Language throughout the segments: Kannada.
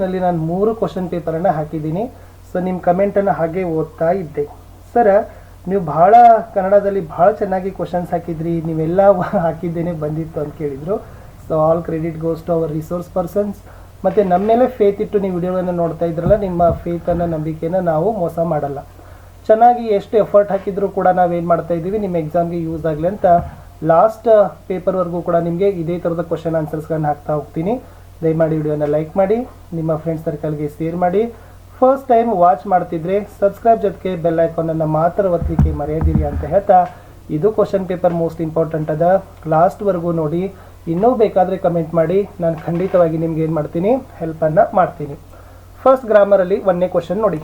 ಇಂಗ್ಲೀಷ್ನಲ್ಲಿ ನಾನು ಮೂರು ಕ್ವಶನ್ ಪೇಪರನ್ನು ಹಾಕಿದ್ದೀನಿ. ಸೊ ನಿಮ್ಮ ಕಮೆಂಟನ್ನು ಹಾಗೆ ಓದ್ತಾ ಇದ್ದೆ. ಸರ ನೀವು ಭಾಳ ಕನ್ನಡದಲ್ಲಿ ಭಾಳ ಚೆನ್ನಾಗಿ ಕ್ವಶನ್ಸ್ ಹಾಕಿದ್ರಿ. ನೀವೆಲ್ಲ ಹಾಕಿದ್ದೇನೆ ಬಂದಿತ್ತು ಅಂತ ಕೇಳಿದರು. So all credit goes to our resource persons ಮತ್ತು ನಮ್ಮ ಮೇಲೆ ಫೇತ್ ಇಟ್ಟು ನೀವು ವಿಡಿಯೋಗಳನ್ನು ನೋಡ್ತಾ ಇದ್ರಲ್ಲ, ನಿಮ್ಮ ಫೇತನ್ನು ನಂಬಿಕೆಯನ್ನು ನಾವು ಮೋಸ ಮಾಡಲ್ಲ. ಚೆನ್ನಾಗಿ ಎಷ್ಟು ಎಫರ್ಟ್ ಹಾಕಿದರೂ ಕೂಡ ನಾವೇನು ಮಾಡ್ತಾ ಇದ್ದೀವಿ, ನಿಮ್ಮ ಎಕ್ಸಾಮ್ಗೆ ಯೂಸ್ ಆಗಲಿ ಅಂತ ಲಾಸ್ಟ್ ಪೇಪರ್ವರೆಗೂ ಕೂಡ ನಿಮಗೆ ಇದೇ ಥರದ ಕ್ವಶನ್ ಆನ್ಸರ್ಸ್ಗಳನ್ನ ಹಾಕ್ತಾ ಹೋಗ್ತೀನಿ. ದಯಮಾಡಿ ವಿಡಿಯೋನ ಲೈಕ್ ಮಾಡಿ, ನಿಮ್ಮ ಫ್ರೆಂಡ್ಸ್ ಸರ್ಕಲ್ಗೆ ಶೇರ್ ಮಾಡಿ. ಫಸ್ಟ್ ಟೈಮ್ ವಾಚ್ ಮಾಡ್ತಿದ್ರೆ ಸಬ್ಸ್ಕ್ರೈಬ್ ಜೊತೆಗೆ ಬೆಲ್ ಐಕಾನನ್ನು ಮಾತ್ರ ಒತ್ತಲಿಕ್ಕೆ ಮರೆಯದಿರಿ ಅಂತ ಹೇಳ್ತಾ, ಇದು ಕ್ವಶನ್ ಪೇಪರ್ ಮೋಸ್ಟ್ ಇಂಪಾರ್ಟೆಂಟ್ ಅದ. ಲಾಸ್ಟ್ವರೆಗೂ ನೋಡಿ, ಇನ್ನೂ ಬೇಕಾದರೆ ಕಮೆಂಟ್ ಮಾಡಿ, ನಾನು ಖಂಡಿತವಾಗಿ ನಿಮ್ಗೆ ಏನು ಮಾಡ್ತೀನಿ ಹೆಲ್ಪನ್ನು ಮಾಡ್ತೀನಿ. ಫಸ್ಟ್ ಗ್ರಾಮರಲ್ಲಿ ಒಂದನೇ ಕ್ವಶನ್ ನೋಡಿ.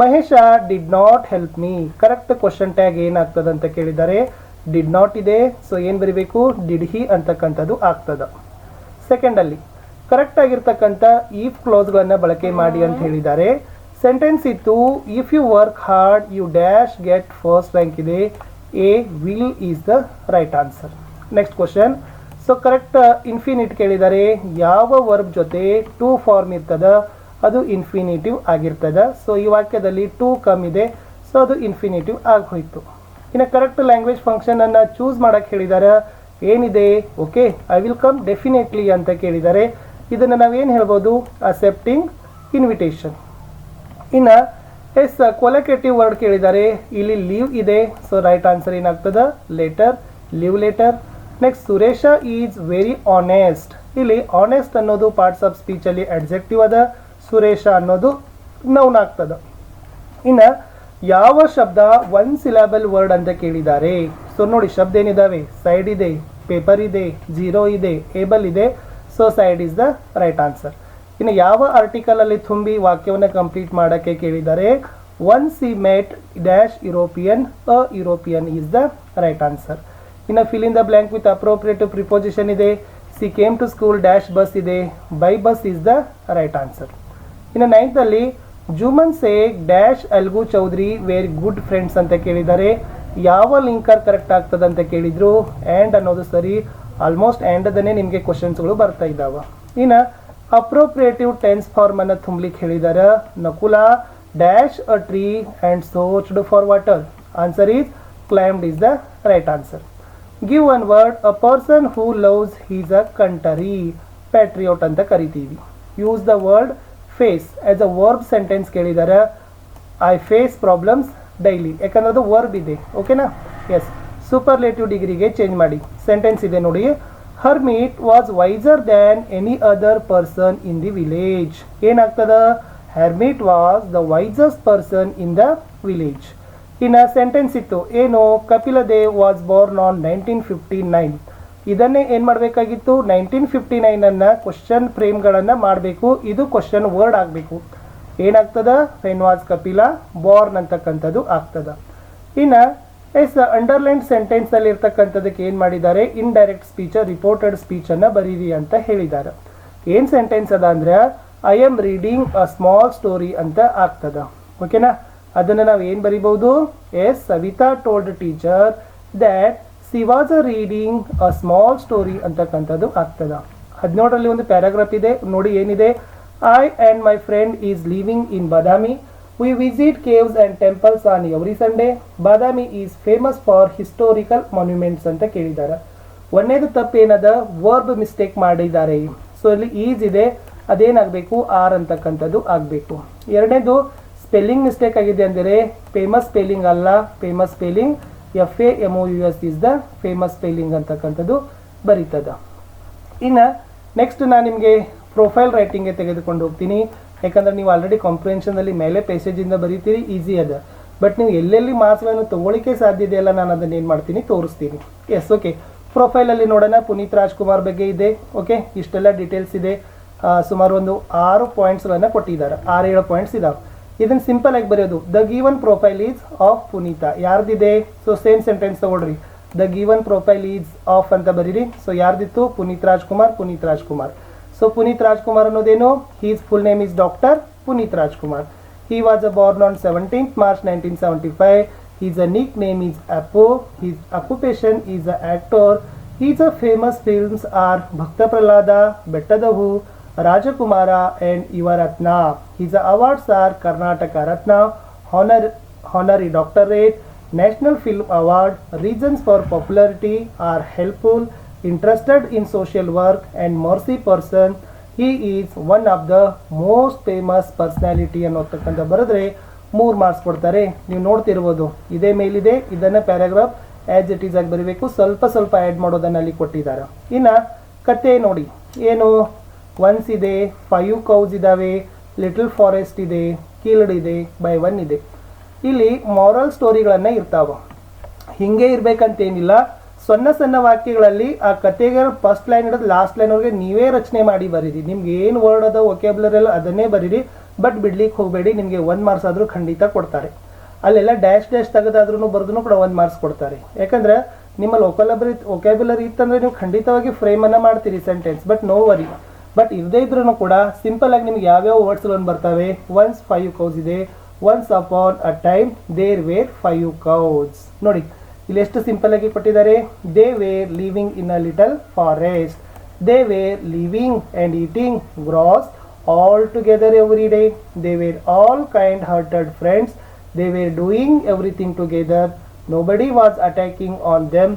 Mahesh did not help me correct question tag ಏನಾಗ್ತದೆ ಅಂತ ಕೇಳಿದ್ದಾರೆ ಡಿಡ್ ನಾಟ್ ಇದೆ. ಸೊ ಏನು ಬರೀಬೇಕು? ಡಿಡ್ ಹಿ ಅಂತಕ್ಕಂಥದ್ದು ಆಗ್ತದೆ. ಸೆಕೆಂಡಲ್ಲಿ ಕರೆಕ್ಟ್ ಆಗಿರ್ತಕ್ಕಂಥ ಈಫ್ ಕ್ಲೋಸ್ಗಳನ್ನು ಬಳಕೆ ಮಾಡಿ ಅಂತ ಹೇಳಿದ್ದಾರೆ. ಸೆಂಟೆನ್ಸ್ ಇತ್ತು if you work hard you dash get first rank ಇದೆ. A will is the right answer next question so correct infinitive ಕೇಳಿದ್ದಾರೆ ಯಾವ ವರ್ಬ್ ಜೊತೆ ಟೂ ಫಾರ್ಮ್ ಇರ್ತದ, ಅದು ಇನ್ಫಿನಿಟಿವ್ ಆಗಿರ್ತದ. ಸೊ ಈ ವಾಕ್ಯದಲ್ಲಿ ಟೂ ಕಮ್ ಇದೆ. ಸೊ ಅದು ಇನ್ಫಿನಿಟಿವ್ ಆಗಿ ಹೋಯಿತು ಇನ್ನು ಕರೆಕ್ಟ್ ಲ್ಯಾಂಗ್ವೇಜ್ ಫಂಕ್ಷನ್ ಅನ್ನ ಚೂಸ್ ಮಾಡಕ್ಕೆ ಹೇಳಿದ್ದಾರೆ ಏನಿದೆ? Okay I will come definitely ಅಂತ ಕೇಳಿದ್ದಾರೆ ಇದನ್ನು ನಾವೇನು ಹೇಳ್ಬೋದು? ಅಸೆಪ್ಟಿಂಗ್ ಇನ್ವಿಟೇಷನ್ ಇನ್ನು, ಎಸ್ ಕೊಲಕೇಟಿವ್ ವರ್ಡ್ ಕೇಳಿದ್ದಾರೆ ಇಲ್ಲಿ ಲೀವ್ ಇದೆ. ಸೊ ರೈಟ್ ಆನ್ಸರ್ ಏನಾಗ್ತದ? Letter leave letter next Suresh is very honest ಇಲ್ಲಿ ಆನೆಸ್ಟ್ ಅನ್ನೋದು ಪಾರ್ಟ್ಸ್ ಆಫ್ ಸ್ಪೀಚಲ್ಲಿ ಅಡ್ಜೆಕ್ಟಿವ್ ಅದ. ಸುರೇಶ ಅನ್ನೋದು ನೌನ್ ಆಗ್ತದೆ. ಇನ್ನು, ಯಾವ ಶಬ್ದ ಒನ್ ಸಿಲಾಬಲ್ ವರ್ಡ್ ಅಂತ ಕೇಳಿದ್ದಾರೆ ಸೊ ನೋಡಿ, ಶಬ್ದ ಏನಿದಾವೆ? ಸೈಡ್ ಇದೆ ಪೇಪರ್ ಇದೆ ಜೀರೋ ಇದೆ ಏಬಲ್ ಇದೆ. So side is the right answer ಇನ್ನು ಯಾವ ಆರ್ಟಿಕಲಲ್ಲಿ ತುಂಬಿ ವಾಕ್ಯವನ್ನು ಕಂಪ್ಲೀಟ್ ಮಾಡೋಕ್ಕೆ ಕೇಳಿದ್ದಾರೆ one she met dash European a European is the right answer ಇನ್ನು fill in the blank with appropriative preposition ಇದೆ. She came to school dash bus ಇದೆ. By bus is the right answer ಇನ್ನು ನೈನ್ತಲ್ಲಿ Jumman Shaikh dash Algu Chaudhary were good friends ಅಂತ ಕೇಳಿದ್ದಾರೆ ಯಾವ ಲಿಂಕರ್ ಕರೆಕ್ಟ್ ಆಗ್ತದಂತ ಕೇಳಿದ್ರು? ಆ್ಯಂಡ್ ಅನ್ನೋದು ಸರಿ ಆಲ್ಮೋಸ್ಟ್ ಆ್ಯಂಡದನ್ನೇ ನಿಮಗೆ ಕ್ವಶನ್ಸ್ಗಳು ಬರ್ತಾ ಇದ್ದಾವೆ. ಇನ್ನು ಅಪ್ರೋಪ್ರಿಯೇಟಿವ್ ಟೆನ್ಸ್ ಫಾರ್ಮ್ ಅನ್ನು ತುಂಬಲಿಕ್ಕೆ ಹೇಳಿದ್ದಾರೆ Nakula dash a tree and searched for water answer is climbed is the right answer give one word a person who loves his a country patriot ಅಂತ ಕರಿತೀವಿ. Use the word face as a verb sentence ಕೇಳಿದ್ದಾರೆ ಐ ಫೇಸ್ ಪ್ರಾಬ್ಲಮ್ಸ್ ಡೈಲಿ ಯಾಕಂದ್ರೆ ಅದು ವರ್ಬ್ ಇದೆ ಓಕೆನಾ ಎಸ್ ಸೂಪರ್ಲೇಟಿವ್ ಡಿಗ್ರಿಗೆ ಚೇಂಜ್ ಮಾಡಿ. ಸೆಂಟೆನ್ಸ್ ಇದೆ ನೋಡಿ. Hermit was wiser than any other person in the village ಏನಾಗ್ತದ? Hermit was the wisest person in the village ಇನ್ನು ಸೆಂಟೆನ್ಸ್ ಇತ್ತು. ಏನು? Kapil Dev was born on nineteen fifty nine ಇದನ್ನೇ ಏನು ಮಾಡಬೇಕಾಗಿತ್ತು? ನೈನ್ಟೀನ್ ಫಿಫ್ಟಿ ನೈನನ್ನು ಕ್ವಶನ್ ಫ್ರೇಮ್ಗಳನ್ನು ಮಾಡಬೇಕು. ಇದು ಕ್ವಶನ್ ವರ್ಡ್ ಆಗಬೇಕು. ಏನಾಗ್ತದ? ವೆನ್ ವಾಸ್ ಕಪಿಲ ಬಾರ್ನ್ ಅಂತಕ್ಕಂಥದ್ದು ಆಗ್ತದ. ಇನ್ನು ಎಸ್ ಅಂಡರ್ಲೈನ್ ಸೆಂಟೆನ್ಸಲ್ಲಿ ಇರ್ತಕ್ಕಂಥದಕ್ಕೆ ಏನು ಮಾಡಿದ್ದಾರೆ? ಇನ್ಡೈರೆಕ್ಟ್ ಸ್ಪೀಚ್ ರಿಪೋರ್ಟೆಡ್ ಸ್ಪೀಚನ್ನು ಬರೀರಿ ಅಂತ ಹೇಳಿದ್ದಾರೆ. ಏನು ಸೆಂಟೆನ್ಸ್ ಅದ ಅಂದ್ರೆ I am reading a small story ಅಂತ ಆಗ್ತದ. ಓಕೆನಾ ಅದನ್ನು ನಾವು ಏನು ಬರಿಬಹುದು? Yes, Savita told teacher that she was a reading a small story ಅಂತಕ್ಕಂಥದ್ದು ಆಗ್ತದ. ಹದಿನೇಳರಲ್ಲಿ ಒಂದು ಪ್ಯಾರಾಗ್ರಾಫ್ ಇದೆ. ನೋಡಿ ಏನಿದೆ? I and my friend is living in Badami we visit caves and temples on every Sunday. Badami is famous for historical monuments ಅಂತ ಕೇಳಿದ್ದಾರೆ. ತಪ್ಪು ಏನದ ವರ್ಬ್ ಮಿಸ್ಟೇಕ್ ಮಾಡಿದ್ದಾರೆ. ಸೊ ಇಲ್ಲಿ ಈಸ್ ಇದೆ, ಅದೇನಾಗಬೇಕು? ಆರ್ ಅಂತಕ್ಕಂಥದ್ದು ಆಗಬೇಕು. ಎರಡನೇದು ಸ್ಪೆಲ್ಲಿಂಗ್ ಮಿಸ್ಟೇಕ್ ಆಗಿದೆ ಅಂದರೆ ಫೇಮಸ್ ಸ್ಪೆಲ್ಲಿಂಗ್ ಅಲ್ಲ famous spelling F A M O U S is the famous spelling ಅಂತಕ್ಕಂಥದ್ದು ಬರೀತದ. ಇನ್ನು ನೆಕ್ಸ್ಟ್ ನಾನು ನಿಮಗೆ ಪ್ರೊಫೈಲ್ ರೈಟಿಂಗ್ಗೆ ತೆಗೆದುಕೊಂಡು ಹೋಗ್ತೀನಿ. ಯಾಕಂದ್ರೆ ನೀವು ಆಲ್ರೆಡಿ ಕಾಂಪ್ರಿಹೆನ್ಷನಲ್ಲಿ ಮೇಲೆ ಪೇಸೇಜಿಂದ ಬರೀತೀರಿ ಈಸಿ ಅದ. ಬಟ್ ನೀವು ಎಲ್ಲೆಲ್ಲಿ ಮಾರ್ಕ್ಸ್ಗಳನ್ನು ತೊಗೊಳಿಕ್ಕೆ ಸಾಧ್ಯ ಇದೆಯಲ್ಲ, ನಾನು ಅದನ್ನು ಏನು ಮಾಡ್ತೀನಿ, ತೋರಿಸ್ತೀನಿ. ಎಸ್ ಓಕೆ ಪ್ರೊಫೈಲಲ್ಲಿ ನೋಡೋಣ, ಪುನೀತ್ ರಾಜ್ಕುಮಾರ್ ಬಗ್ಗೆ ಇದೆ ಓಕೆ ಇಷ್ಟೆಲ್ಲ ಡೀಟೇಲ್ಸ್ ಇದೆ. ಸುಮಾರು ಒಂದು ಆರು ಪಾಯಿಂಟ್ಸ್ಗಳನ್ನು ಕೊಟ್ಟಿದ್ದಾರೆ ಆರು ಏಳು ಪಾಯಿಂಟ್ಸ್ ಇದಾವೆ. ಇದನ್ನು ಸಿಂಪಲ್ ಆಗಿ ಬರೆಯೋದು the given profile is of Puneeth. ಯಾರ್ದಿದೆ? So same sentence ತಗೊಳ್ರಿ. The given profile is of ಅಂತ ಬರೀರಿ. So ಯಾರ್ದಿತ್ತು? Puneeth Rajkumar Puneeth Rajkumar. So Punit Rajkumar Anodeno, his full name is Dr. Punit Rajkumar. He was born on 17th March 1975. His nickname is Apo. His occupation is an actor. His famous films are Bhakta Pralada, Bettadahu, Rajakumara and Ivaratna. His awards are Karnataka Ratna, Honor, Honorary Doctorate, National Film Award. Reasons for popularity are helpful. Interested in social work, and mercy person. He is one of the most famous personality ಅನ್ನೋತಕ್ಕಂಥ ಬರೆದ್ರೆ ಮೂರು ಮಾರ್ಕ್ಸ್ ಕೊಡ್ತಾರೆ. ನೀವು ನೋಡ್ತಿರ್ಬೋದು ಇದೇ ಮೇಲಿದೆ ಇದನ್ನು ಪ್ಯಾರಾಗ್ರಾಫ್ ಆ್ಯಸ್ ಇಟ್ ಈಸ್ ಆಗಿ ಬರೀಬೇಕು. ಸ್ವಲ್ಪ ಸ್ವಲ್ಪ ಆ್ಯಡ್ ಮಾಡೋದನ್ನ ಅಲ್ಲಿ ಕೊಟ್ಟಿದ್ದಾರೆ. ಇನ್ನು ಕತೆ ನೋಡಿ ಏನು? ಒನ್ಸ್ ಇದೆ ಫೈವ್ ಕೌಸ್ ಇದ್ದಾವೆ ಲಿಟಲ್ ಫಾರೆಸ್ಟ್ ಇದೆ ಕೀಲ್ಡ್ ಇದೆ ಬೈ ಒನ್ ಇದೆ. ಇಲ್ಲಿ ಮಾರಲ್ ಸ್ಟೋರಿಗಳನ್ನ ಇರ್ತಾವ. ಹಿಂಗೆ ಇರ್ಬೇಕಂತೇನಿಲ್ಲ. ಸಣ್ಣ ಸಣ್ಣ ವಾಕ್ಯಗಳಲ್ಲಿ ಆ ಕತೆಗೆ ಫಸ್ಟ್ ಲೈನ್ ಹಿಡಿದು ಲಾಸ್ಟ್ ಲೈನ್ವರೆಗೆ ನೀವೇ ರಚನೆ ಮಾಡಿ ಬರೀರಿ. ನಿಮ್ಗೆ ಏನು ವರ್ಡ್ ಅದ ಒಕ್ಯಾಬ್ಲರ್ ಎಲ್ಲ ಅದನ್ನೇ ಬರೀರಿ. ಬಟ್ ಬಿಡ್ಲಿಕ್ಕೆ ಹೋಗಬೇಡಿ, ನಿಮಗೆ ಒಂದು ಮಾರ್ಕ್ಸ್ ಆದರೂ ಖಂಡಿತ ಕೊಡ್ತಾರೆ. ಅಲ್ಲೆಲ್ಲ ಡ್ಯಾಶ್ ಡ್ಯಾಶ್ ತೆಗೆದಾದ್ರೂ ಬರ್ದು ಕೂಡ ಒಂದು ಮಾರ್ಕ್ಸ್ ಕೊಡ್ತಾರೆ. ಯಾಕಂದ್ರೆ ನಿಮ್ಮಲ್ಲಿ ಒಕಲಬರಿ ಒಕ್ಯಾಬ್ಯುಲರಿ ಇತ್ತಂದರೆ ನೀವು ಖಂಡಿತವಾಗಿ ಫ್ರೇಮನ್ನು ಮಾಡ್ತೀರಿ sentence but no worry but ಇದೇ ಇದ್ರೂ ಕೂಡ ಸಿಂಪಲ್ ಆಗಿ ನಿಮ್ಗೆ ಯಾವ್ಯಾವ ವರ್ಡ್ಸ್ಗಳನ್ನು ಬರ್ತವೆ? ಒನ್ಸ್ ಫೈವ್ ಕೌಸ್ ಇದೆ. Once upon a time there were five cows ನೋಡಿ ಇಲ್ಲಿ ಎಷ್ಟು ಸಿಂಪಲ್ ಆಗಿ ಕೊಟ್ಟಿದ್ದಾರೆ they were living in a little forest they were living and eating grass all together every day they were all kind hearted friends they were doing everything together nobody was attacking on them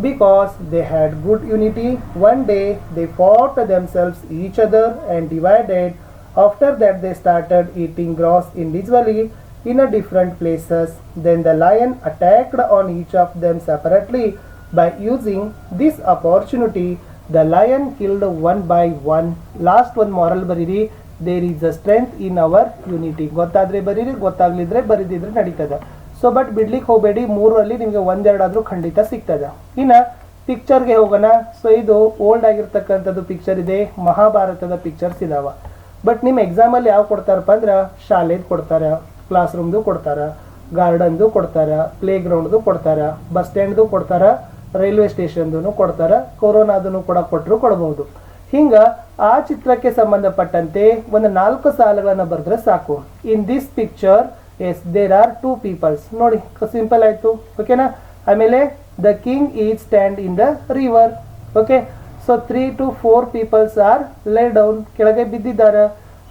because they had good unity one day they fought themselves each other and divided after that they started eating grass individually In a different places, then the lion attacked on each of them separately. By using this opportunity, the lion killed one by one. Last one moral ಬರೀರಿ. There is a strength in our unity ಗೊತ್ತಾದರೆ ಬರೀರಿ, ಗೊತ್ತಾಗ್ಲಿದ್ರೆ ಬರೀದಿದ್ರೆ ನಡೀತದೆ. ಸೊ ಬಟ್ ಬಿಡ್ಲಿಕ್ಕೆ ಹೋಗಬೇಡಿ, ಮೂರರಲ್ಲಿ ನಿಮಗೆ ಒಂದೆರಡಾದರೂ ಖಂಡಿತ ಸಿಗ್ತದೆ. ಇನ್ನು ಪಿಕ್ಚರ್ಗೆ ಹೋಗೋಣ. ಸೊ ಇದು ಓಲ್ಡ್ ಆಗಿರ್ತಕ್ಕಂಥದ್ದು ಪಿಕ್ಚರ್ ಇದೆ, ಮಹಾಭಾರತದ ಪಿಕ್ಚರ್ಸ್ ಇದಾವ. ಬಟ್ ನಿಮ್ಮ ಎಕ್ಸಾಮಲ್ಲಿ ಯಾವ ಕೊಡ್ತಾರಪ್ಪ ಅಂದ್ರೆ ಶಾಲೆದು ಕೊಡ್ತಾರ. ಕ್ಲಾಸ್ ರೂಮ್ದು ಕೊಡ್ತಾರ, ಗಾರ್ಡನ್ದು ಕೊಡ್ತಾರ ಪ್ಲೇ ಗ್ರೌಂಡ್ದು ಕೊಡ್ತಾರ, ಬಸ್ ಸ್ಟ್ಯಾಂಡ್ದು ಕೊಡ್ತಾರ, ರೈಲ್ವೆ ಸ್ಟೇಷನ್ದು ಕೊಡ್ತಾರ ಕೊರೋನಾದನ್ನು ಕೂಡ ಕೊಟ್ಟರು ಕೊಡಬಹುದು ಹಿಂಗೆ ಆ ಚಿತ್ರಕ್ಕೆ ಸಂಬಂಧಪಟ್ಟಂತೆ ಒಂದು ನಾಲ್ಕು ಸಾಲುಗಳನ್ನು ಬರೆದ್ರೆ ಸಾಕು. In this picture yes there are two peoples ನೋಡಿ ಸಿಂಪಲ್ ಆಯ್ತು. ಓಕೆನಾ ಆಮೇಲೆ the king is stand in the river okay so three to four peoples are lay down ಕೆಳಗೆ ಬಿದ್ದಿದ್ದಾರೆ.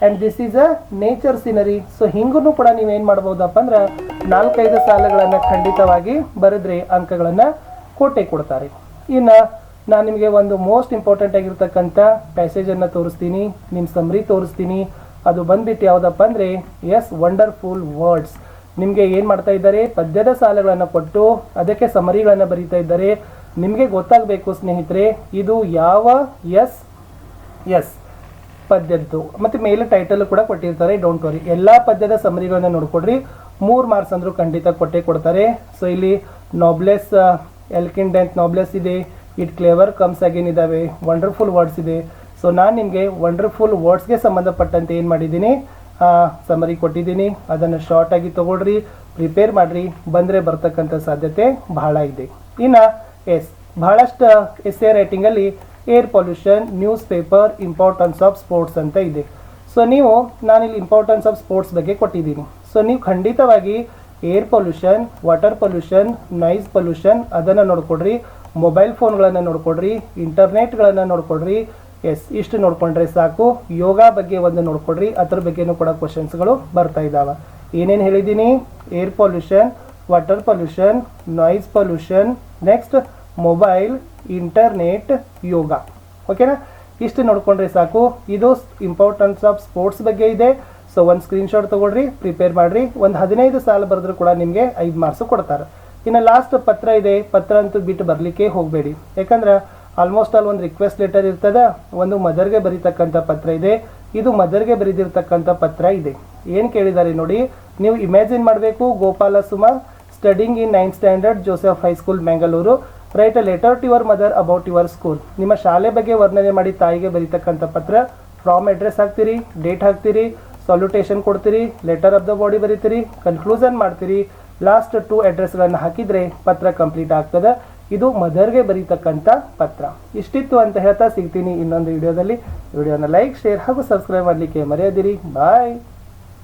And this is a nature scenery so ಹಿಂಗೂ ಕೂಡ ನೀವೇನು ಮಾಡ್ಬೋದಪ್ಪ ಅಂದ್ರೆ ನಾಲ್ಕೈದು ಸಾಲುಗಳನ್ನು ಖಂಡಿತವಾಗಿ ಬರೆದ್ರೆ ಅಂಕಗಳನ್ನು ಕೋಟೆ ಕೊಡ್ತಾರೆ. ಇನ್ನು ನಾನು ನಿಮಗೆ ಒಂದು ಮೋಸ್ಟ್ ಇಂಪಾರ್ಟೆಂಟ್ ಆಗಿರ್ತಕ್ಕಂಥ ಪ್ಯಾಸೇಜನ್ನು ತೋರಿಸ್ತೀನಿ ನಿಮ್ಮ ಸಮರಿ ತೋರಿಸ್ತೀನಿ. ಅದು ಬಂದ್ಬಿಟ್ಟು ಯಾವುದಪ್ಪ ಅಂದರೆ ಎಸ್ ವಂಡರ್ಫುಲ್ ವರ್ಡ್ಸ್ ನಿಮಗೆ ಏನು ಮಾಡ್ತಾ ಇದ್ದಾರೆ? ಪದ್ಯದ ಸಾಲಗಳನ್ನು ಕೊಟ್ಟು ಅದಕ್ಕೆ ಸಮರಿಗಳನ್ನು ಬರೀತಾ ಇದ್ದಾರೆ. ನಿಮಗೆ ಗೊತ್ತಾಗಬೇಕು ಸ್ನೇಹಿತರೆ, ಇದು ಯಾವ? ಎಸ್ ಎಸ್ ಪದ್ಯದ್ದು. ಮತ್ತು ಮೇಲೆ ಟೈಟಲ್ ಕೂಡ ಕೊಟ್ಟಿರ್ತಾರೆ ಡೋಂಟ್ ವರಿ ಎಲ್ಲ ಪದ್ಯದ ಸಮರಿಗಳನ್ನ ನೋಡ್ಕೊಡ್ರಿ. ಮೂರು ಮಾರ್ಕ್ಸ್ ಅಂದರೂ ಖಂಡಿತ ಕೊಟ್ಟೆ ಕೊಡ್ತಾರೆ. ಸೊ ಇಲ್ಲಿ ನಾಬ್ಲೆಸ್ ಎಲ್ಕಿನ್ ಡೆಂತ್ ನಾಬ್ಲೆಸ್ ಇದೆ. ಇಟ್ ಕ್ಲೇವರ್ ಕಮ್ಸ್ ಅಗೇನ್ ಇದ್ದಾವೆ ವಂಡರ್ಫುಲ್ ವರ್ಡ್ಸ್ ಇದೆ. ಸೊ ನಾನು ನಿಮಗೆ ವಂಡರ್ಫುಲ್ ವರ್ಡ್ಸ್ಗೆ ಸಂಬಂಧಪಟ್ಟಂತೆ ಏನು ಮಾಡಿದ್ದೀನಿ? ಸಮರಿ ಕೊಟ್ಟಿದ್ದೀನಿ. ಅದನ್ನು ಶಾರ್ಟ್ ಆಗಿ ತಗೊಳ್ರಿ. ಪ್ರಿಪೇರ್ ಮಾಡಿರಿ. ಬಂದರೆ ಬರ್ತಕ್ಕಂಥ ಸಾಧ್ಯತೆ ಬಹಳ ಇದೆ. ಇನ್ನು ಎಸ್ ಬಹಳಷ್ಟು S A ರೈಟಿಂಗಲ್ಲಿ air pollution newspaper importance of sports ಅಂತ ಇದೆ. ಸೊ ನೀವು, ನಾನಿಲ್ಲಿ ಇಂಪಾರ್ಟೆನ್ಸ್ ಆಫ್ ಸ್ಪೋರ್ಟ್ಸ್ ಬಗ್ಗೆ ಕೊಟ್ಟಿದ್ದೀನಿ. ಸೊ ನೀವು ಖಂಡಿತವಾಗಿ air pollution water pollution noise pollution ಅದನ್ನು ನೋಡ್ಕೊಡ್ರಿ. ಮೊಬೈಲ್ ಫೋನ್ಗಳನ್ನು ನೋಡ್ಕೊಡ್ರಿ. ಇಂಟರ್ನೆಟ್ಗಳನ್ನು ನೋಡ್ಕೊಡ್ರಿ. ಎಸ್ ಇಷ್ಟು ನೋಡ್ಕೊಂಡ್ರೆ ಸಾಕು. ಯೋಗ ಬಗ್ಗೆ ಒಂದು ನೋಡ್ಕೊಡ್ರಿ. ಅದ್ರ ಬಗ್ಗೆನೂ ಕೂಡ ಕ್ವಶನ್ಸ್ಗಳು ಬರ್ತಾ ಇದ್ದಾವೆ ಏನೇನು ಹೇಳಿದ್ದೀನಿ? Air pollution water pollution noise pollution next mobile, internet, yoga. ಓಕೆನಾ ಇಷ್ಟು ನೋಡ್ಕೊಂಡ್ರೆ ಸಾಕು. ಇದು ಇಂಪಾರ್ಟೆನ್ಸ್ ಆಫ್ ಸ್ಪೋರ್ಟ್ಸ್ ಬಗ್ಗೆ ಇದೆ. ಸೊ ಒಂದು ಸ್ಕ್ರೀನ್ಶಾಟ್ ತೊಗೊಳ್ರಿ ಪ್ರಿಪೇರ್ ಮಾಡಿರಿ. ಒಂದು ಹದಿನೈದು ಸಾಲ ಬರೆದ್ರು ಕೂಡ ನಿಮಗೆ ಐದು ಮಾರ್ಕ್ಸ್ ಕೊಡ್ತಾರೆ. ಇನ್ನು ಲಾಸ್ಟ್ ಪತ್ರ ಇದೆ. ಪತ್ರ ಅಂತೂ ಬಿಟ್ಟು ಬರಲಿಕ್ಕೆ ಹೋಗಬೇಡಿ. ಯಾಕಂದ್ರೆ ಆಲ್ಮೋಸ್ಟ್ ಆಲ್ ಒಂದು ರಿಕ್ವೆಸ್ಟ್ ಲೆಟರ್ ಇರ್ತದ. ಒಂದು ಮದರ್ಗೆ ಬರೀತಕ್ಕಂಥ ಪತ್ರ ಇದೆ. ಇದು ಮದರ್ಗೆ ಬರೆದಿರ್ತಕ್ಕಂಥ ಪತ್ರ ಇದೆ. ಏನು ಕೇಳಿದ್ದಾರೆ ನೋಡಿ. ನೀವು ಇಮ್ಯಾಜಿನ್ ಮಾಡಬೇಕು Gopala Suma studying in ninth standard Joseph high school Mangalore write a letter to your mother about your school ನಿಮ್ಮ ಶಾಲೆ ಬಗ್ಗೆ ವರ್ಣನೆ ಮಾಡಿ ತಾಯಿಗೆ ಬರೀತಕ್ಕಂಥ ಪತ್ರ. ಫ್ರಾಮ್ ಅಡ್ರೆಸ್ ಹಾಕ್ತೀರಿ ಡೇಟ್ ಹಾಕ್ತೀರಿ ಸಾಲ್ಯುಟೇಷನ್ ಕೊಡ್ತೀರಿ ಲೆಟರ್ ಆಫ್ ದ ಬಾಡಿ ಬರೀತೀರಿ ಕನ್ಕ್ಲೂಸನ್ ಮಾಡ್ತೀರಿ. ಲಾಸ್ಟ್ ಟೂ ಅಡ್ರೆಸ್ಗಳನ್ನು ಹಾಕಿದರೆ ಪತ್ರ ಕಂಪ್ಲೀಟ್ ಆಗ್ತದೆ. ಇದು ಮದರ್ಗೆ ಬರೀತಕ್ಕಂಥ ಪತ್ರ. ಇಷ್ಟಿತ್ತು ಅಂತ ಹೇಳ್ತಾ ಸಿಗ್ತೀನಿ ಇನ್ನೊಂದು ವಿಡಿಯೋದಲ್ಲಿ ವಿಡಿಯೋನ ಲೈಕ್ ಶೇರ್ ಹಾಗೂ ಸಬ್ಸ್ಕ್ರೈಬ್ ಮಾಡಲಿಕ್ಕೆ ಮರೆಯದಿರಿ. ಬಾಯ್